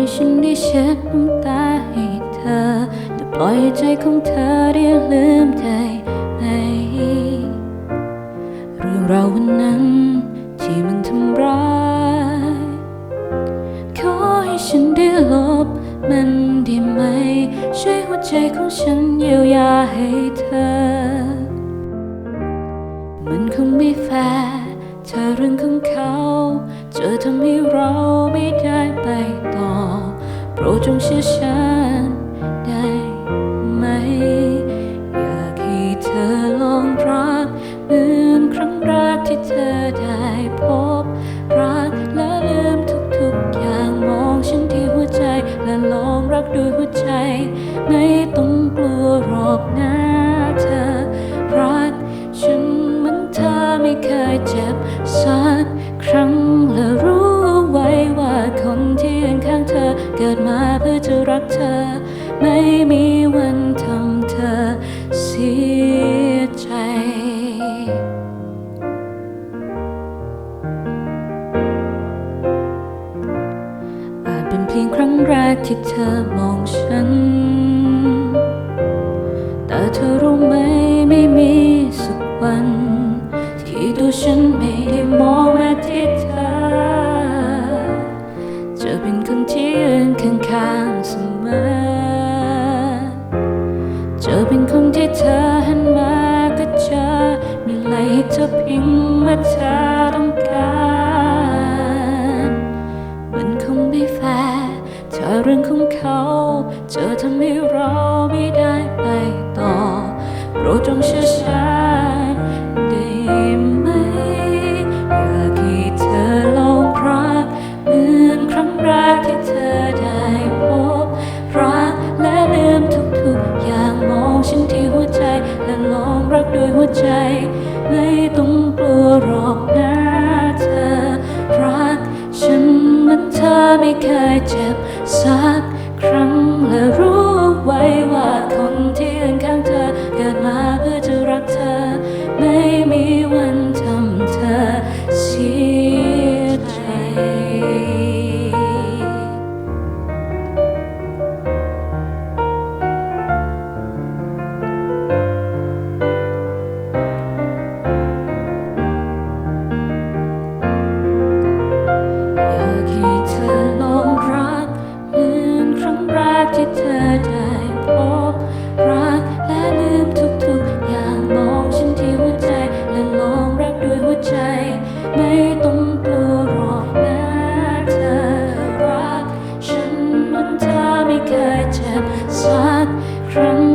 ให้ฉันได้เช็ดน้ำตาให้เธอ แต่ปล่อยใจของเธอได้ลืมได้ไหมเรื่องราววันนั้นที่มันทำร้ายขอให้ฉันได้ลบมันได้ไหมใช้หัวใจของฉันเยียวยาให้เธอ มันคงไม่แฟร์เธอเรื่องของเขา เจอทำให้เรา ดจงเชื่อฉันได้ไหม อยากให้เธอลองรักเหมือนครั้งแรกที่เธอได้พบรักและลืมทุกๆอย่างมองฉันที่หัวใจ และลองรักด้วยหัวใจ ไม่ต้องกลัวหรอกนะ ดมาเพื่อจะรักเธอ ไม่มีวันทำเธอเสียใจ อาจเป็นเพียงครั้งแรกที่เธอมองฉัน แต่เธอรู้ไหมไม่มีสักวันที่ตัวฉันไม่ได้มองมาที่เธอ จะเป็นคนที่ ไม่แฟร์ถ้าเรื่องของเขา เจะทำให้เราไม่ได้ไปต่อโปรดจงเชื่อฉันได้ไหม อยากให้เธอลองรักเหมือนครั้งแรกที่เธอได้พบ รักและลืมทุกๆอย่างมองฉันที่หัวใจและลองรักด้วยหัวใจ kejam saat drunk.